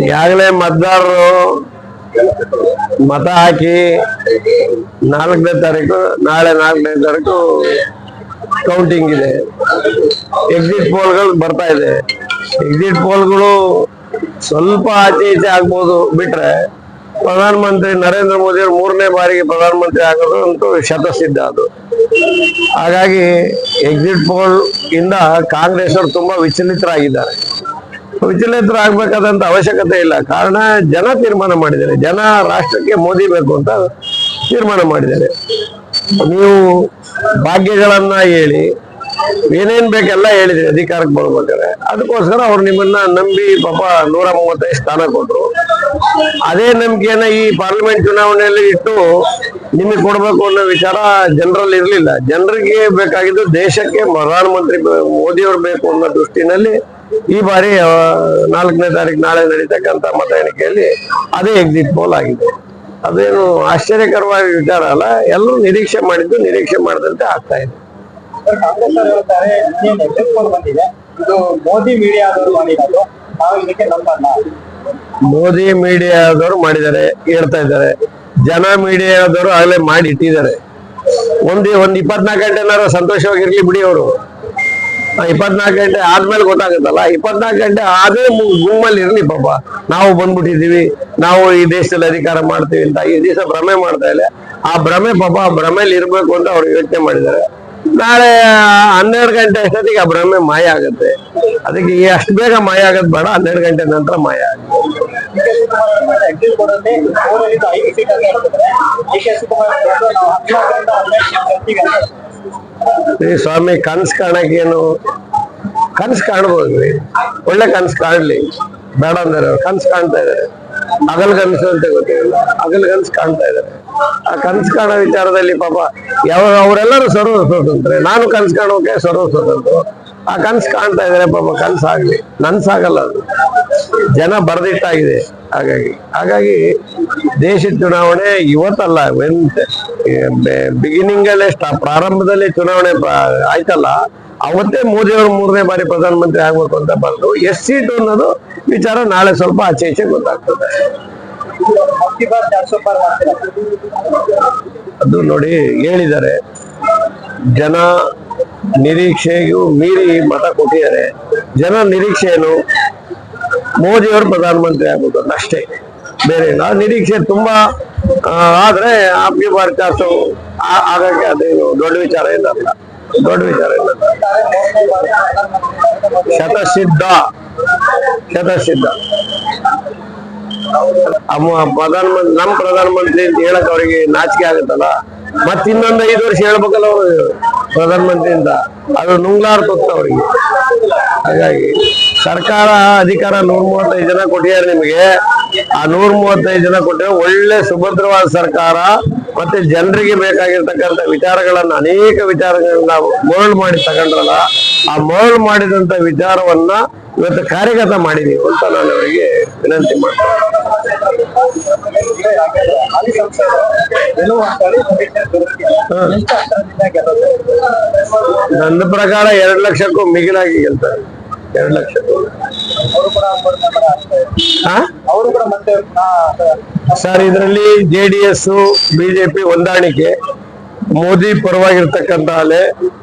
ಈಗಾಗಲೇ ಮತದಾರರು ಮತ ಹಾಕಿ ನಾಲ್ಕನೇ ತಾರೀಕು, ನಾಳೆ ನಾಲ್ಕನೇ ತಾರೀಕು ಕೌಂಟಿಂಗ್ ಇದೆ. ಎಕ್ಸಿಟ್ ಪೋಲ್ಗಳು ಬರ್ತಾ ಇದೆ. ಎಕ್ಸಿಟ್ ಪೋಲ್ಗಳು ಸ್ವಲ್ಪ ಆಚೆ ಈಚೆ ಆಗ್ಬೋದು ಬಿಟ್ರೆ ಪ್ರಧಾನಮಂತ್ರಿ ನರೇಂದ್ರ ಮೋದಿ ಮೂರನೇ ಬಾರಿಗೆ ಪ್ರಧಾನಮಂತ್ರಿ ಆಗೋದು ಅಂತೂ ಶತಸಿದ್ಧ ಅದು. ಹಾಗಾಗಿ ಎಕ್ಸಿಟ್ ಪೋಲ್ ಇಂದ ಕಾಂಗ್ರೆಸ್ ಅವರು ತುಂಬಾ ವಿಚಲಿತರಾಗಿದ್ದಾರೆ. ವಿಚಲಿತರಾಗಬೇಕಾದಂತ ಅವಶ್ಯಕತೆ ಇಲ್ಲ. ಕಾರಣ ಜನ ತೀರ್ಮಾನ ಮಾಡಿದ್ದಾರೆ. ಜನ ರಾಷ್ಟ್ರಕ್ಕೆ ಮೋದಿ ಬೇಕು ಅಂತ ತೀರ್ಮಾನ ಮಾಡಿದ್ದಾರೆ. ನೀವು ಭಾಗ್ಯಗಳನ್ನ ಹೇಳಿ, ಏನೇನ್ ಬೇಕೆಲ್ಲ ಹೇಳಿದ್ರಿ ಅಧಿಕಾರಕ್ಕೆ ಬರ್ಬೇಕಾದ್ರೆ ಅದಕ್ಕೋಸ್ಕರ ಅವ್ರು ನಿಮ್ಮನ್ನ ನಂಬಿ ಪಾಪ ನೂರ ಮೂವತ್ತೈದು ಸ್ಥಾನ ಕೊಟ್ರು. ಅದೇ ನಂಬಿಕೆಯನ್ನ ಈ ಪಾರ್ಲಿಮೆಂಟ್ ಚುನಾವಣೆಯಲ್ಲಿ ಇಟ್ಟು ನಿಮಗೆ ಕೊಡ್ಬೇಕು ಅನ್ನೋ ವಿಚಾರ ಜನರಲ್ಲಿ ಇರ್ಲಿಲ್ಲ. ಜನರಿಗೆ ಬೇಕಾಗಿದ್ದು ದೇಶಕ್ಕೆ ಪ್ರಧಾನಮಂತ್ರಿ ಮೋದಿಯವ್ರು ಬೇಕು ಅನ್ನೋ ದೃಷ್ಟಿನಲ್ಲಿ ಈ ಬಾರಿ ನಾಲ್ಕನೇ ತಾರೀಕು ನಾಳೆ ನಡೀತಕ್ಕಂಥ ಮತ ಎಣಿಕೆಯಲ್ಲಿ ಅದೇ ಎಕ್ಸಿಟ್ ಪೋಲ್ ಆಗಿದೆ. ಅದೇನು ಆಶ್ಚರ್ಯಕರವಾಗಿ ವಿಚಾರ ಅಲ್ಲ ಎಲ್ಲರೂ ನಿರೀಕ್ಷೆ ಮಾಡಿದ್ದು ನಿರೀಕ್ಷೆ ಮಾಡದಂತೆ ಆಗ್ತಾ ಇದೆ. ಮೋದಿ ಮೀಡಿಯಾದವರು ಮಾಡಿದ್ದಾರೆ ಹೇಳ್ತಾ ಇದ್ದಾರೆ. ಜನ ಮೀಡಿಯಾದವರು ಆಗ್ಲೇ ಮಾಡಿ ಇಟ್ಟಿದ್ದಾರೆ. ಒಂದೇ ಒಂದ್ ಇಪ್ಪತ್ನಾಲ್ಕು ಗಂಟೆನಾರು ಸಂತೋಷವಾಗಿರ್ಲಿ ಬಿಡಿ ಅವರು. ಇಪ್ಪತ್ನಾಲ್ಕು ಗಂಟೆ ಆದ್ಮೇಲೆ ಗೊತ್ತಾಗುತ್ತಲ್ಲ, ಇಪ್ಪತ್ನಾಲ್ಕು ಗಂಟೆ ಆದ್ರೆ ಗುಮ್ಮಲ್ಲಿ ಇರ್ಲಿ ಪಾಪ. ನಾವು ಬಂದ್ಬಿಟ್ಟಿದೀವಿ ನಾವು ಈ ದೇಶದಲ್ಲಿ ಅಧಿಕಾರ ಮಾಡ್ತೀವಿ ಅಂತ ಈ ದೇಶ ಭ್ರಮೆ ಮಾಡ್ತಾ ಇಲ್ಲ ಆ ಭ್ರಮೆ ಪಾಪ, ಆ ಭ್ರಮೆಲಿ ಇರ್ಬೇಕು ಅಂತ ಅವ್ರು ಯೋಚನೆ ಮಾಡಿದ್ದಾರೆ. ನಾಳೆ ಹನ್ನೆರಡು ಗಂಟೆ ಅಷ್ಟೊತ್ತಿಗೆ ಆ ಭ್ರಮೆ ಮಾಯ ಆಗುತ್ತೆ. ಅದಕ್ಕೆ ಅಷ್ಟು ಬೇಗ ಮಾಯ ಆಗೋದು ಬೇಡ, ಹನ್ನೆರಡು ಗಂಟೆ ನಂತರ ಮಾಯ ಆಗುತ್ತೆ. ಈ ಸ್ವಾಮಿ, ಕನ್ಸ್ ಕಾಣಕ್ಕೇನು ಕನ್ಸ್ ಕಾಣ್ಬೋದ್ರಿ ಒಳ್ಳೆ ಕನ್ಸ್ ಕಾಣ್ಲಿ. ಬೇಡ ಅಂದ್ರೆ ಕನ್ಸ್ ಕಾಣ್ತಾ ಇದಾರೆ ಅಗಲ್ ಕನ್ಸು ಅಂತ ಗೊತ್ತಿಲ್ಲ ಅಗಲ್ ಕನ್ಸ್ ಕಾಣ್ತಾ ಇದಾರೆ ಆ ಕನ್ಸ್ ಕಾಣೋ ವಿಚಾರದಲ್ಲಿ ಪಾಪ ಯಾವ ಅವರೆಲ್ಲರೂ ಸರ್ವ ಸ್ವತಂತ್ರ ನಾನು ಕನ್ಸ್ ಕಾಣೋಕೆ ಸರ್ವ ಸ್ವತಂತ್ರ ಆ ಕನ್ಸ್ ಕಾಣ್ತಾ ಇದಾರೆ ಪಾಪ. ಕನ್ಸ್ ಆಗ್ಲಿ. ನನ್ಸಾಗಲ್ಲ ಅದು. ಜನ ಬರೆದಿಟ್ಟಾಗಿದೆ. ಹಾಗಾಗಿ ಹಾಗಾಗಿ ದೇಶದ ಚುನಾವಣೆ ಇವತ್ತಲ್ಲ. ಬಿಗಿನಿಂಗ್ ಅಲ್ಲೇ ಪ್ರಾರಂಭದಲ್ಲಿ ಚುನಾವಣೆ ಆಯ್ತಲ್ಲ, ಅವತ್ತೇ ಮೋದಿ ಅವರು ಮೂರನೇ ಬಾರಿ ಪ್ರಧಾನಮಂತ್ರಿ ಆಗ್ಬೇಕು ಅಂತ ಬಂದು ಎಸ್ ಸೀಟು ಅನ್ನೋದು ವಿಚಾರ ನಾಳೆ ಸ್ವಲ್ಪ ಆಚೆ ಈಚೆ ಗೊತ್ತಾಗ್ತದೆ. ಅದು ನೋಡಿ ಹೇಳಿದ್ದಾರೆ. ಜನ ನಿರೀಕ್ಷೆಗೂ ಮೀರಿ ಮತ ಕೊಟ್ಟಿದ್ದಾರೆ. ಜನ ನಿರೀಕ್ಷೆ ಏನು ಮೋದಿ ಅವರು ಪ್ರಧಾನಮಂತ್ರಿ ಆಗ್ಬೇಕು ಅಷ್ಟೇ. ಬೇರೆ. ನಿರೀಕ್ಷೆ ತುಂಬಾ ಆದ್ರೆ ಆಪ್ಗೆ ಬಾರಿ ಹಾಗಾಗಿ ಅದೇನು ದೊಡ್ಡ ವಿಚಾರ ಇಲ್ಲ ದೊಡ್ಡ ವಿಚಾರ ಇಲ್ಲ ಶತಸಿದ್ಧ. ಶತಸಿದ್ಧ. ಅಮ್ಮ, ಪ್ರಧಾನಮಂತ್ರಿ, ನಮ್ ಪ್ರಧಾನಮಂತ್ರಿ ಅಂತ ಹೇಳಕ್ ಅವರಿಗೆ ನಾಚಿಕೆ ಆಗುತ್ತಲ್ಲ? ಮತ್ ಇನ್ನೊಂದು ಐದು ವರ್ಷ ಹೇಳ್ಬೇಕಲ್ಲ ಅವರು ಪ್ರಧಾನಮಂತ್ರಿ ಅಂತ. ಅದು ನುಂಗ್ಲಾರ್ ತೊತ್ತ ಅವರಿಗೆ. ಹಾಗಾಗಿ ಸರ್ಕಾರ ಅಧಿಕಾರ ನೂರ ಮೂವತ್ತೈದು ಜನ ಕೊಟ್ಟಿದ್ದಾರೆ ನಿಮಗೆ. ಆ ನೂರ ಮೂವತ್ತೈದು ಜನ ಕೊಟ್ಟಿರೋ ಒಳ್ಳೆ ಸುಭದ್ರವಾದ ಸರ್ಕಾರ ಮತ್ತೆ ಜನರಿಗೆ ಬೇಕಾಗಿರ್ತಕ್ಕಂಥ ವಿಚಾರಗಳನ್ನ, ಅನೇಕ ವಿಚಾರಗಳನ್ನ ಮರಳು ಮಾಡಿ ತಗೊಂಡ್ರಲ್ಲ, ಆ ಮರಳು ಮಾಡಿದಂತ ವಿಚಾರವನ್ನ ಇವತ್ತು ಕಾರ್ಯಗತ ಮಾಡಿದೀವಿ ಅಂತ ನಾನು ಅವರಿಗೆ ವಿನಂತಿ ಮಾಡ್ತೇನೆ. ನನ್ನ ಪ್ರಕಾರ ಎರಡು ಲಕ್ಷಕ್ಕೂ ಮಿಗಿಲಾಗಿ ಗೆಲ್ತಾರೆ. ಎರಡು ಲಕ್ಷ ಸರ್ ಇದರಲ್ಲಿ ಜೆ ಡಿ ಎಸ್ ಬಿಜೆಪಿ ಹೊಂದಾಣಿಕೆ ಮೋದಿ ಪರವಾಗಿರ್ತಕ್ಕಂಥ ಅಲೆ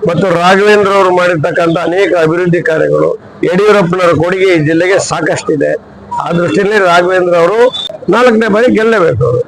ಮತ್ತು ರಾಘವೇಂದ್ರ ಅವರು ಮಾಡಿರ್ತಕ್ಕಂಥ ಅನೇಕ ಅಭಿವೃದ್ಧಿ ಕಾರ್ಯಗಳು ಯಡಿಯೂರಪ್ಪನವರ ಕೊಡುಗೆ ಈ ಜಿಲ್ಲೆಗೆ ಸಾಕಷ್ಟಿದೆ. ಆ ದೃಷ್ಟಿಯಲ್ಲಿ ರಾಘವೇಂದ್ರ ಅವರು ನಾಲ್ಕನೇ ಬಾರಿ ಗೆಲ್ಲಬೇಕು ಅವರು.